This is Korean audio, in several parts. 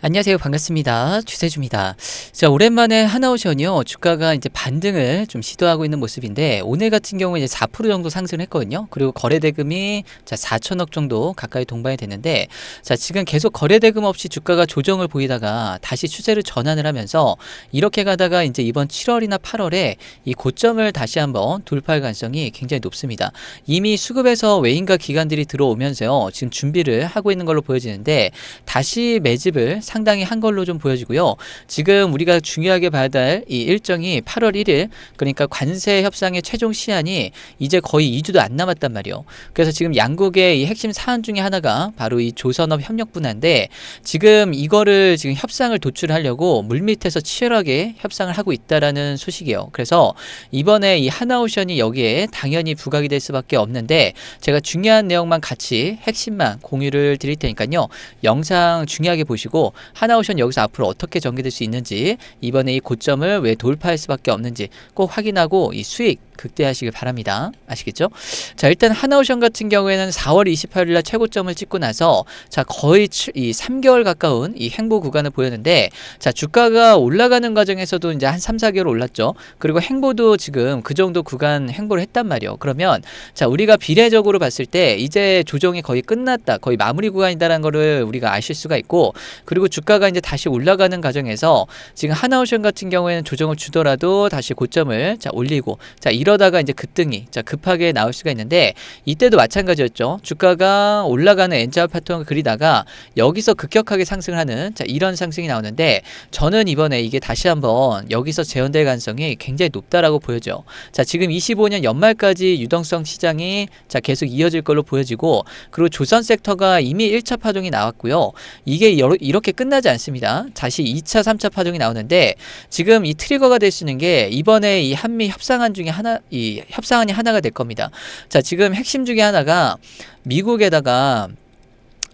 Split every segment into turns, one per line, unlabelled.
안녕하세요. 반갑습니다. 주세주입니다. 자, 오랜만에 하나오션이요. 주가가 이제 반등을 좀 시도하고 있는 모습인데, 오늘 같은 경우에 이제 4% 정도 상승을 했거든요. 그리고 거래 대금이 자, 4천억 정도 가까이 동반이 됐는데, 자, 지금 계속 거래 대금 없이 주가가 조정을 보이다가 다시 추세를 전환을 하면서 이렇게 가다가 이제 이번 7월이나 8월에 이 고점을 다시 한번 돌파할 가능성이 굉장히 높습니다. 이미 수급에서 외인과 기관들이 들어오면서요. 지금 준비를 하고 있는 걸로 보여지는데, 다시 매집을 상당히 한 걸로 좀 보여지고요. 지금 우리가 중요하게 봐야 될 이 일정이 8월 1일 그러니까 관세 협상의 최종 시한이 이제 거의 2주도 안 남았단 말이에요. 그래서 지금 양국의 이 핵심 사안 중에 하나가 바로 이 조선업 협력 분야인데 지금 이거를 지금 협상을 도출하려고 물밑에서 치열하게 협상을 하고 있다라는 소식이에요. 그래서 이번에 이 하나오션이 여기에 당연히 부각이 될 수밖에 없는데 제가 중요한 내용만 같이 핵심만 공유를 드릴 테니까요. 영상 중요하게 보시고 하나오션 여기서 앞으로 어떻게 전개될 수 있는지 이번에 이 고점을 왜 돌파할 수밖에 없는지 꼭 확인하고 이 수익 극대화하시길 바랍니다. 아시겠죠? 자, 일단 하나오션 같은 경우에는 4월 28일 날 최고점을 찍고 나서 자, 거의 이 3개월 가까운 이 행보 구간을 보였는데 자, 주가가 올라가는 과정에서도 이제 한 3, 4개월 올랐죠. 그리고 행보도 지금 그 정도 구간 행보를 했단 말이에요. 그러면 자, 우리가 비례적으로 봤을 때 이제 조정이 거의 끝났다. 거의 마무리 구간이다라는 거를 우리가 아실 수가 있고 그리고 주가가 이제 다시 올라가는 과정에서 지금 하나오션 같은 경우에는 조정을 주더라도 다시 고점을 자, 올리고 자, 이런 이러다가 이제 급등이 자 급하게 나올 수가 있는데 이때도 마찬가지였죠. 주가가 올라가는 N자 파트너를 그리다가 여기서 급격하게 상승을 하는 자 이런 상승이 나오는데 저는 이번에 이게 다시 한번 여기서 재현될 가능성이 굉장히 높다라고 보여져. 자 지금 25년 연말까지 유동성 시장이 자 계속 이어질 걸로 보여지고 그리고 조선 섹터가 이미 1차 파동이 나왔고요. 이게 여러, 이렇게 끝나지 않습니다. 다시 2차, 3차 파동이 나오는데 지금 이 트리거가 될 수 있는 게 이번에 이 한미 협상안 중에 하나 이 협상안이 하나가 될 겁니다. 자, 지금 핵심 중에 하나가 미국에다가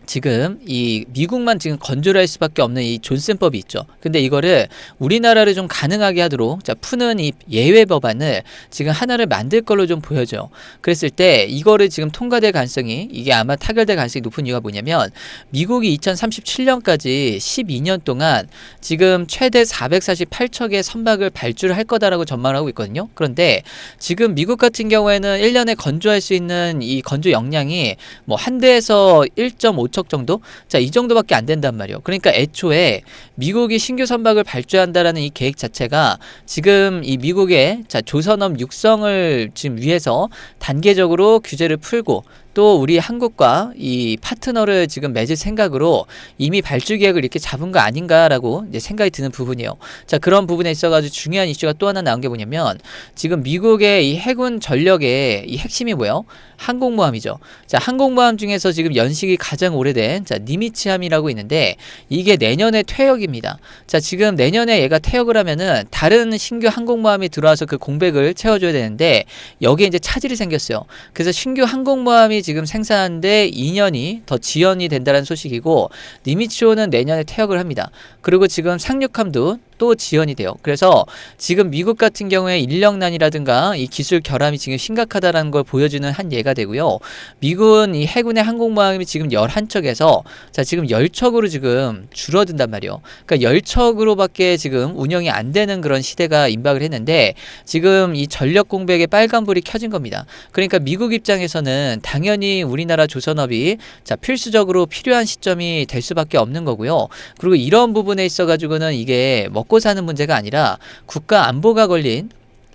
지금 이 미국만 지금 건조를 할 수밖에 없는 이 존슨법이 있죠. 근데 이거를 우리나라를 좀 가능하게 하도록 자 푸는 이 예외 법안을 지금 하나를 만들 걸로 좀 보여져요. 그랬을 때 이거를 지금 통과될 가능성이 이게 아마 타결될 가능성이 높은 이유가 뭐냐면 미국이 2037년까지 12년 동안 지금 최대 448척의 선박을 발주를 할 거다라고 전망을 하고 있거든요. 그런데 지금 미국 같은 경우에는 1년에 건조할 수 있는 이 건조 역량이 뭐 한 대에서 1.5 5척 정도? 자, 이 정도밖에 안 된단 말이에요. 그러니까 애초에 미국이 신규 선박을 발주한다라는 이 계획 자체가 지금 이 미국의 자, 조선업 육성을 지금 위해서 단계적으로 규제를 풀고 또 우리 한국과 이 파트너를 지금 맺을 생각으로 이미 발주 계획을 이렇게 잡은 거 아닌가라고 생각이 드는 부분이에요. 자, 그런 부분에 있어가지고 중요한 이슈가 또 하나 나온 게 뭐냐면 지금 미국의 이 해군 전력의 이 핵심이 뭐예요? 항공모함이죠. 자, 항공모함 중에서 지금 연식이 가장 오래된 자, 니미츠함이라고 있는데 이게 내년에 퇴역입니다. 자, 지금 내년에 얘가 퇴역을 하면은 다른 신규 항공모함이 들어와서 그 공백을 채워줘야 되는데 여기에 이제 차질이 생겼어요. 그래서 신규 항공모함이 지금 생산하는데 2년이 더 지연이 된다는 소식이고 니미치오는 내년에 퇴역을 합니다. 그리고 지금 상륙함도 또 지연이 돼요. 그래서 지금 미국 같은 경우에 인력난이라든가 이 기술 결함이 지금 심각하다라는 걸 보여주는 한 예가 되고요. 미국은 이 해군의 항공모함이 지금 11척에서 자, 지금 10척으로 지금 줄어든단 말이에요. 그러니까 10척으로밖에 지금 운영이 안 되는 그런 시대가 임박을 했는데 지금 이 전력 공백에 빨간불이 켜진 겁니다. 그러니까 미국 입장에서는 당연히 우리나라 조선업이 자, 필수적으로 필요한 시점이 될 수밖에 없는 거고요. 그리고 이런 부분에 있어 가지고는 이게 뭐 먹고 사는 문제가 아니라 국가 안보가 걸린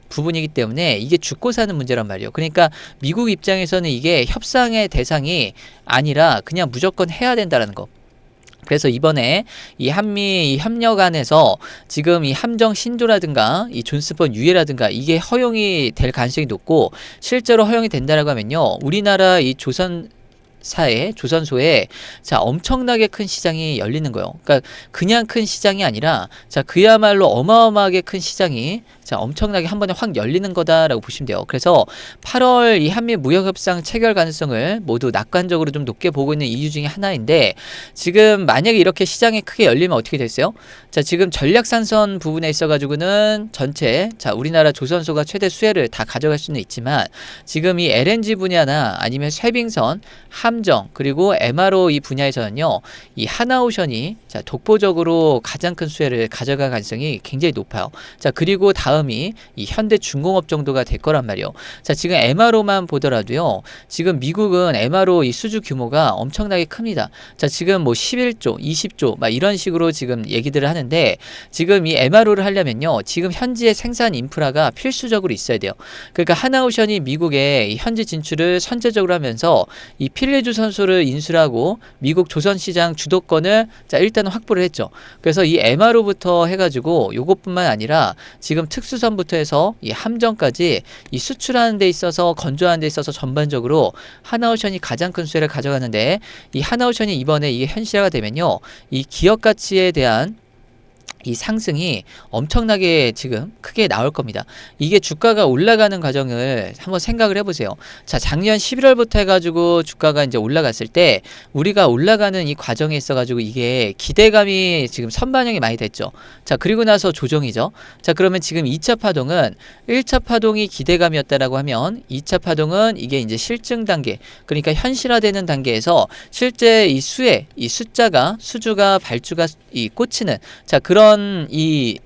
부분이기 때문에 이게 죽고 사는 문제란 말이에요. 그러니까 미국 입장에서는 이게 협상의 대상이 아니라 그냥 무조건 해야 된다라는 거. 그래서 이번에 이 한미 협력 안에서 지금 이 함정 신조라든가 이 존스폰 유해라든가 이게 허용이 될 가능성이 높고 실제로 허용이 된다라고 하면요. 우리나라 이 조선 사회 조선소에 자 엄청나게 큰 시장이 열리는 거예요. 그러니까 그냥 큰 시장이 아니라 자 그야말로 어마어마하게 큰 시장이 자 엄청나게 한 번에 확 열리는 거다라고 보시면 돼요. 그래서 8월 이 한미 무역 협상 체결 가능성을 모두 낙관적으로 좀 높게 보고 있는 이유 중에 하나인데 지금 만약에 이렇게 시장이 크게 열리면 어떻게 됐어요? 자 지금 전략산선 부분에 있어 가지고는 전체 자 우리나라 조선소가 최대 수혜를 다 가져갈 수는 있지만 지금 이 LNG 분야나 아니면 쇠빙선 하 함정 그리고 MRO 이 분야에서는요 이 하나오션이 자 독보적으로 가장 큰 수혜를 가져갈 가능성이 굉장히 높아요. 자 그리고 다음 이 이 현대중공업 정도가 될 거란 말이에요. 자 지금 MRO만 보더라도요 지금 미국은 MRO 이 수주 규모가 엄청나게 큽니다. 자 지금 뭐 11조, 20조 막 이런 식으로 지금 얘기들을 하는데 지금 이 MRO를 하려면요 지금 현지의 생산 인프라가 필수적으로 있어야 돼요. 그러니까 하나오션이 미국의 이 현지 진출을 선제적으로 하면서 이 필리주 선수를 인수하고 미국 조선 시장 주도권을 자 일단 확보를 했죠. 그래서 이 MRO부터 해 가지고 요것뿐만 아니라 지금 특수 선부터 해서 이 함정까지 이 수출하는 데 있어서 건조하는 데 있어서 전반적으로 하나오션이 가장 큰 수혜를 가져가는데 이 하나오션이 이번에 이게 현실화가 되면요 이 기업 가치에 대한 이 상승이 엄청나게 지금 크게 나올 겁니다. 이게 주가가 올라가는 과정을 한번 생각을 해보세요. 자, 작년 11월부터 해가지고 주가가 이제 올라갔을 때 우리가 올라가는 이 과정에 있어가지고 이게 기대감이 지금 선반영이 많이 됐죠. 자, 그리고 나서 조정이죠. 자, 그러면 지금 2차 파동은 1차 파동이 기대감이었다라고 하면 2차 파동은 이게 이제 실증 단계, 그러니까 현실화되는 단계에서 실제 이 수에 이 숫자가 수주가 발주가 이 꽂히는 자 그런 이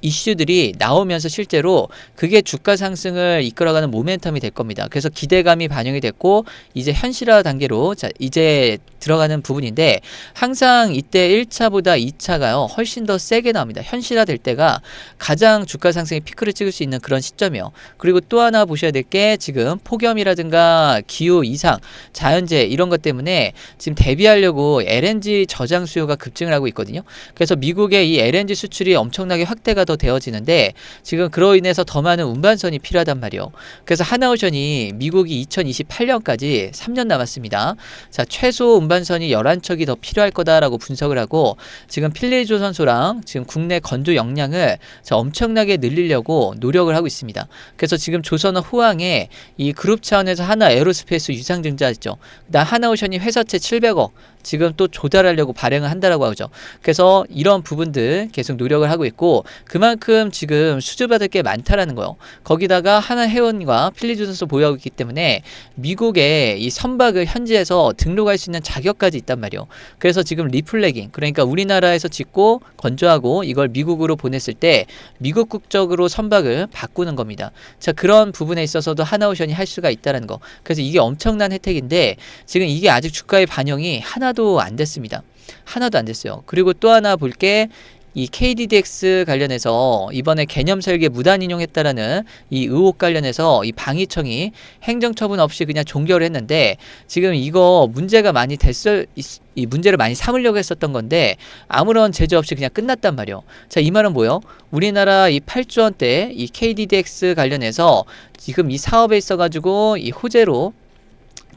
이슈들이 나오면서 실제로 그게 주가 상승을 이끌어가는 모멘텀이 될 겁니다. 그래서 기대감이 반영이 됐고 이제 현실화 단계로 자 이제 들어가는 부분인데 항상 이때 1차보다 2차가요 훨씬 더 세게 나옵니다. 현실화 될 때가 가장 주가 상승의 피크를 찍을 수 있는 그런 시점이요. 그리고 또 하나 보셔야 될 게 지금 폭염이라든가 기후 이상, 자연재해 이런 것 때문에 지금 대비하려고 LNG 저장 수요가 급증을 하고 있거든요. 그래서 미국의 이 LNG 수출이 엄청나게 확대가 더 되어지는데 지금 그로 인해서 더 많은 운반선이 필요하단 말이요. 그래서 하나오션이 미국이 2028년까지 3년 남았습니다. 자, 최소 운반선이 11척이 더 필요할 거다라고 분석을 하고 지금 필리조 선수랑 지금 국내 건조 역량을 자, 엄청나게 늘리려고 노력을 하고 있습니다. 그래서 지금 조선어 후항에 이 그룹 차원에서 하나 에어로스페이스 유상증자했죠. 나 하나오션이 회사채 700억 지금 또 조달하려고 발행을 한다라고 하죠. 그래서 이런 부분들 계속 노력을 하고 있고 그만큼 지금 수주받을 게 많다라는 거예요. 거기다가 하나 회원과 필리주 선수 보유하고 있기 때문에 미국의 이 선박을 현지에서 등록할 수 있는 자격까지 있단 말이에요. 그래서 지금 리플레깅 그러니까 우리나라에서 짓고 건조하고 이걸 미국으로 보냈을 때 미국 국적으로 선박을 바꾸는 겁니다. 자 그런 부분에 있어서도 하나오션이 할 수가 있다는 거. 그래서 이게 엄청난 혜택인데 지금 이게 아직 주가의 반영이 하나도 안 됐습니다. 하나도 안 됐어요. 그리고 또 하나 볼 게 이 KDDX 관련해서 이번에 개념 설계 무단 인용했다라는 이 의혹 관련해서 이 방위청이 행정 처분 없이 그냥 종결을 했는데 지금 이거 문제가 많이 됐을 이 문제를 많이 삼으려고 했었던 건데 아무런 제재 없이 그냥 끝났단 말이요. 자, 이 말은 뭐요? 우리나라 이 8조 원대 이 KDDX 관련해서 지금 이 사업에 있어 가지고 이 호재로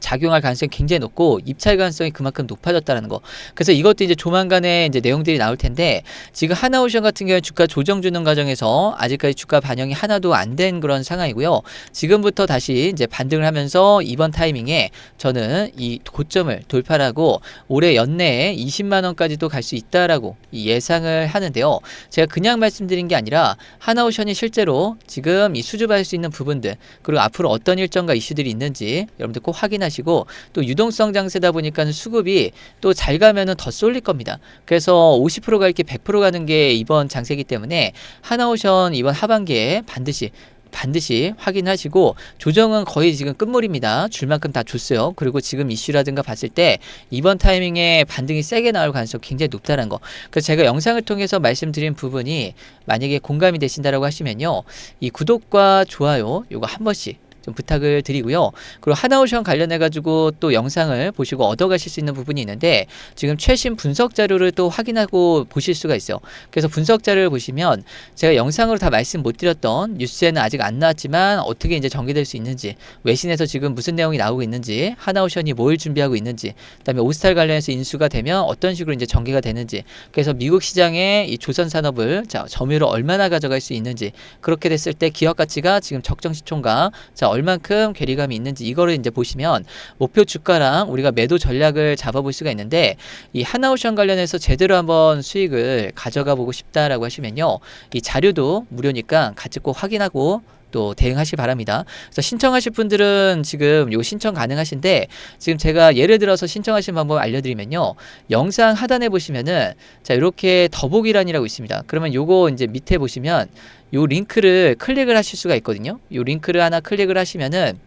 작용할 가능성이 굉장히 높고 입찰 가능성이 그만큼 높아졌다는 거. 그래서 이것도 이제 조만간에 이제 내용들이 나올 텐데 지금 하나오션 같은 경우에 주가 조정 주는 과정에서 아직까지 주가 반영이 하나도 안 된 그런 상황이고요. 지금부터 다시 이제 반등을 하면서 이번 타이밍에 저는 이 고점을 돌파하고 올해 연내에 20만 원까지도 갈 수 있다라고 예상을 하는데요. 제가 그냥 말씀드린 게 아니라 하나오션이 실제로 지금 이 수주받을 수 있는 부분들 그리고 앞으로 어떤 일정과 이슈들이 있는지 여러분들 꼭 확인하시 하시고 또 유동성 장세다 보니까 수급이 또 잘 가면은 더 쏠릴 겁니다. 그래서 50%가 이렇게 100% 가는 게 이번 장세기 때문에 하나오션 이번 하반기에 반드시 반드시 확인하시고 조정은 거의 지금 끝물입니다. 줄 만큼 다 줬어요. 그리고 지금 이슈라든가 봤을 때 이번 타이밍에 반등이 세게 나올 가능성이 굉장히 높다는 거. 그래서 제가 영상을 통해서 말씀드린 부분이 만약에 공감이 되신다라고 하시면요. 이 구독과 좋아요 요거 한 번씩 좀 부탁을 드리고요. 그리고 하나오션 관련해 가지고 또 영상을 보시고 얻어가실 수 있는 부분이 있는데 지금 최신 분석 자료를 또 확인하고 보실 수가 있어요. 그래서 분석 자료를 보시면 제가 영상으로 다 말씀 못 드렸던 뉴스에는 아직 안 나왔지만 어떻게 이제 전개될 수 있는지 외신에서 지금 무슨 내용이 나오고 있는지 하나오션이 뭘 준비하고 있는지 그다음에 오스탈 관련해서 인수가 되면 어떤 식으로 이제 전개가 되는지 그래서 미국 시장에 이 조선 산업을 자 점유로 얼마나 가져갈 수 있는지 그렇게 됐을 때 기업 가치가 지금 적정 시총과 자 얼만큼 괴리감이 있는지 이거를 이제 보시면 목표 주가랑 우리가 매도 전략을 잡아볼 수가 있는데 이 하나오션 관련해서 제대로 한번 수익을 가져가 보고 싶다라고 하시면요. 이 자료도 무료니까 같이 꼭 확인하고 또 대응하시기 바랍니다. 그래서 신청하실 분들은 지금 요 신청 가능하신데 지금 제가 예를 들어서 신청하신 방법 알려드리면요. 영상 하단에 보시면은 자 이렇게 더보기란이라고 있습니다. 그러면 요거 이제 밑에 보시면 요 링크를 클릭을 하실 수가 있거든요. 요 링크를 하나 클릭을 하시면은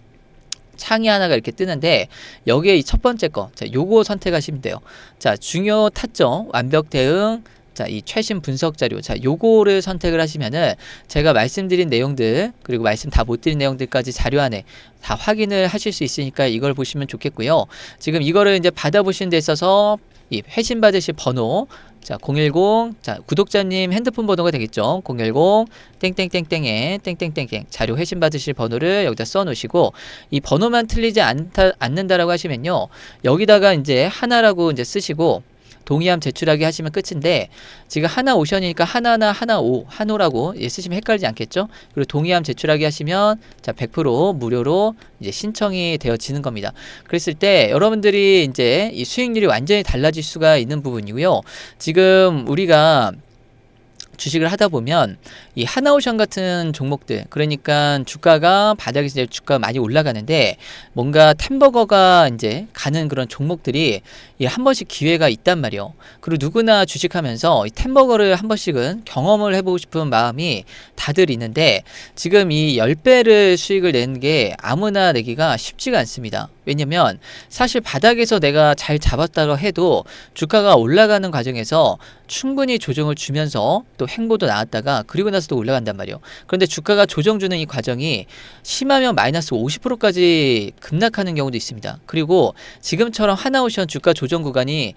창이 하나가 이렇게 뜨는데 여기에 이 첫 번째 거, 자, 요거 선택하시면 돼요. 자, 중요 타점, 완벽 대응, 자, 이 최신 분석 자료, 자, 요거를 선택을 하시면은 제가 말씀드린 내용들 그리고 말씀 다 못 드린 내용들까지 자료 안에 다 확인을 하실 수 있으니까 이걸 보시면 좋겠고요. 지금 이거를 이제 받아보시는 데 있어서 이 회신 받으실 번호 자, 010, 자, 구독자님 핸드폰 번호가 되겠죠. 010, 땡땡땡땡에, 땡땡땡땡, 자료 회신 받으실 번호를 여기다 써 놓으시고, 이 번호만 틀리지 않다, 않는다라고 하시면요. 여기다가 이제 하나라고 이제 쓰시고, 동의함 제출하기 하시면 끝인데 지금 하나 오션이니까 하나나 하나 오 한오라고 예, 쓰시면 헷갈리지 않겠죠? 그리고 동의함 제출하기 하시면 자 100% 무료로 이제 신청이 되어지는 겁니다. 그랬을 때 여러분들이 이제 이 수익률이 완전히 달라질 수가 있는 부분이고요. 지금 우리가 주식을 하다 보면 이 하나오션 같은 종목들 그러니까 주가가 바닥에서 주가가 많이 올라가는데 뭔가 템버거가 이제 가는 그런 종목들이 이한 번씩 기회가 있단 말이요. 그리고 누구나 주식하면서 이 템버거를 한 번씩은 경험을 해보고 싶은 마음이 다들 있는데 지금 이 10배를 수익을 내는 게 아무나 내기가 쉽지가 않습니다. 왜냐면 사실 바닥에서 내가 잘 잡았다고 해도 주가가 올라가는 과정에서 충분히 조정을 주면서 또 횡보도 나왔다가 그리고 나서 또 올라간단 말이에요. 그런데 주가가 조정 주는 이 과정이 심하면 마이너스 50%까지 급락하는 경우도 있습니다. 그리고 지금처럼 하나오션 주가 조정 구간이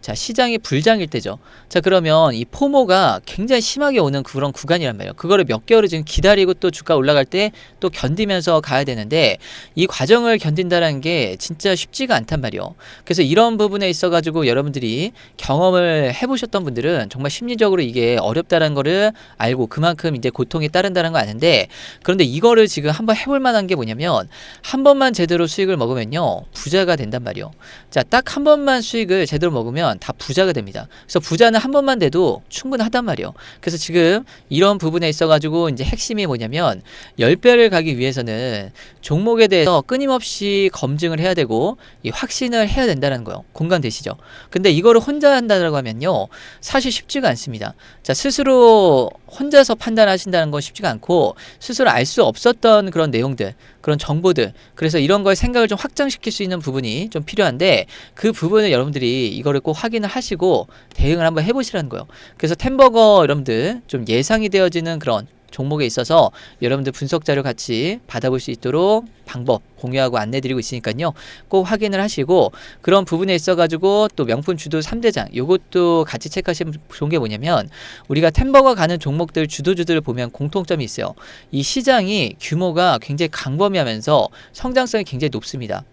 자, 시장이 불장일 때죠. 자, 그러면 이 포모가 굉장히 심하게 오는 그런 구간이란 말이에요. 그거를 몇 개월을 지금 기다리고 또 주가 올라갈 때 또 견디면서 가야 되는데 이 과정을 견딘다는 게 진짜 쉽지가 않단 말이에요. 그래서 이런 부분에 있어 가지고 여러분들이 경험을 해 보셨던 분들은 정말 심리적으로 이게 어렵다는 거를 알고 그만큼 이제 고통이 따른다는 거 아는데 그런데 이거를 지금 한번 해볼 만한 게 뭐냐면 한 번만 제대로 수익을 먹으면요 부자가 된단 말이에요. 자, 딱 한 번만 수익을 제대로 먹으면 되면 다 부자가 됩니다. 그래서 부자는 한 번만 돼도 충분하단 말이에요. 그래서 지금 이런 부분에 있어가지고 이제 핵심이 뭐냐면 10배를 가기 위해서는 종목에 대해서 끊임없이 검증을 해야 되고 이 확신을 해야 된다는 거예요. 공감되시죠? 근데 이거를 혼자 한다고 하면요. 사실 쉽지가 않습니다. 자, 스스로 혼자서 판단하신다는 건 쉽지가 않고 스스로 알 수 없었던 그런 내용들 그런 정보들 그래서 이런 걸 생각을 좀 확장시킬 수 있는 부분이 좀 필요한데 그 부분을 여러분들이 이거를 꼭 확인을 하시고 대응을 한번 해보시라는 거예요. 그래서 템버거 여러분들 좀 예상이 되어지는 그런 종목에 있어서 여러분들 분석 자료 같이 받아볼 수 있도록 방법 공유하고 안내 드리고 있으니까요. 꼭 확인을 하시고 그런 부분에 있어 가지고 또 명품 주도 3대장 요것도 같이 체크하시면 좋은 게 뭐냐면 우리가 템버가 가는 종목들 주도주들을 보면 공통점이 있어요. 이 시장이 규모가 굉장히 강범위하면서 성장성이 굉장히 높습니다.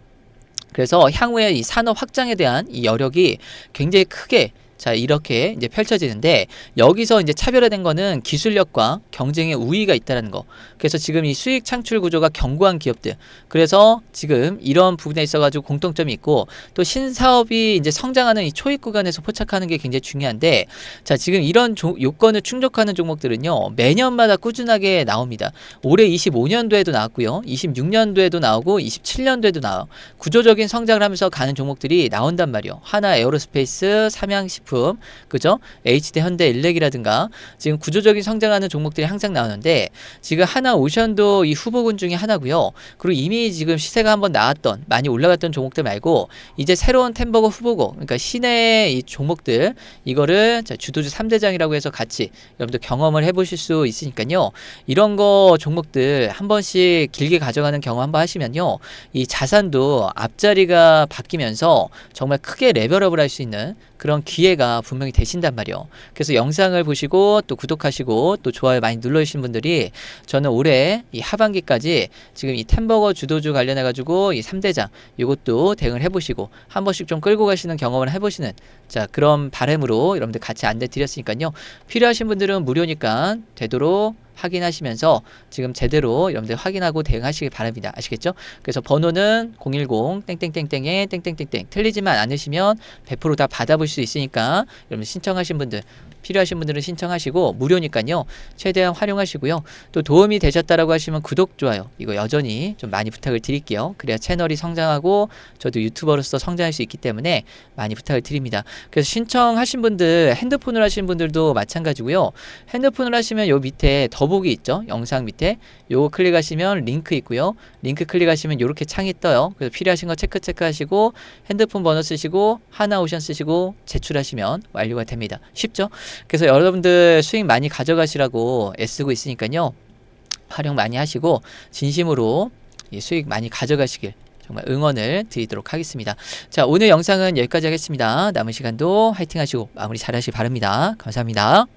그래서 향후에 이 산업 확장에 대한 이 여력이 굉장히 크게 자, 이렇게 이제 펼쳐지는데 여기서 이제 차별화된 거는 기술력과 경쟁의 우위가 있다는 거. 그래서 지금 이 수익 창출 구조가 견고한 기업들. 그래서 지금 이런 부분에 있어 가지고 공통점이 있고 또 신사업이 이제 성장하는 이 초입 구간에서 포착하는 게 굉장히 중요한데 자, 지금 이런 조, 요건을 충족하는 종목들은요. 매년마다 꾸준하게 나옵니다. 올해 25년도에도 나왔고요. 26년도에도 나오고 27년도에도 나와요. 구조적인 성장을 하면서 가는 종목들이 나온단 말이에요. 하나 에어로스페이스, 삼양 10 제품, 그죠? HD 현대 일렉이라든가 지금 구조적인 성장하는 종목들이 항상 나오는데 지금 하나 오션도 이 후보군 중에 하나고요. 그리고 이미 지금 시세가 한번 나왔던 많이 올라갔던 종목들 말고 이제 새로운 템버거 후보고 그러니까 시내 이 종목들 이거를 주도주 3대장이라고 해서 같이 여러분들 경험을 해보실 수 있으니까요. 이런 거 종목들 한 번씩 길게 가져가는 경험 한번 하시면요. 이 자산도 앞자리가 바뀌면서 정말 크게 레벨업을 할 수 있는 그런 기회가 분명히 되신단 말이요. 그래서 영상을 보시고 또 구독하시고 또 좋아요 많이 눌러주신 분들이 저는 올해 이 하반기까지 지금 이 템버거 주도주 관련해 가지고 이 3대장 이것도 대응을 해보시고 한 번씩 좀 끌고 가시는 경험을 해보시는 자 그런 바램으로 여러분들 같이 안내 드렸으니까요. 필요하신 분들은 무료니까 되도록 확인하시면서 지금 제대로 여러분들 확인하고 대응하시길 바랍니다. 아시겠죠? 그래서 번호는 010 땡땡땡땡에 땡땡땡땡 틀리지만 않으시면 100%다 받아볼 수 있으니까 여러분 신청하신 분들 필요하신 분들은 신청하시고 무료니까요. 최대한 활용하시고요. 또 도움이 되셨다라고 하시면 구독 좋아요 이거 여전히 좀 많이 부탁을 드릴게요. 그래야 채널이 성장하고 저도 유튜버로서 성장할 수 있기 때문에 많이 부탁을 드립니다. 그래서 신청하신 분들 핸드폰으로 하시는 분들도 마찬가지고요. 핸드폰으로 하시면 요 밑에 더보기 있죠? 영상 밑에 요거 클릭하시면 링크 있고요. 링크 클릭하시면 요렇게 창이 떠요. 그래서 필요하신 거 체크 체크하시고 핸드폰 번호 쓰시고 하나오션 쓰시고 제출하시면 완료가 됩니다. 쉽죠 그래서 여러분들 수익 많이 가져가시라고 애쓰고 있으니까요 활용 많이 하시고 진심으로 이 수익 많이 가져가시길 정말 응원을 드리도록 하겠습니다. 자, 오늘 영상은 여기까지 하겠습니다. 남은 시간도 화이팅 하시고 마무리 잘 하시기 바랍니다. 감사합니다.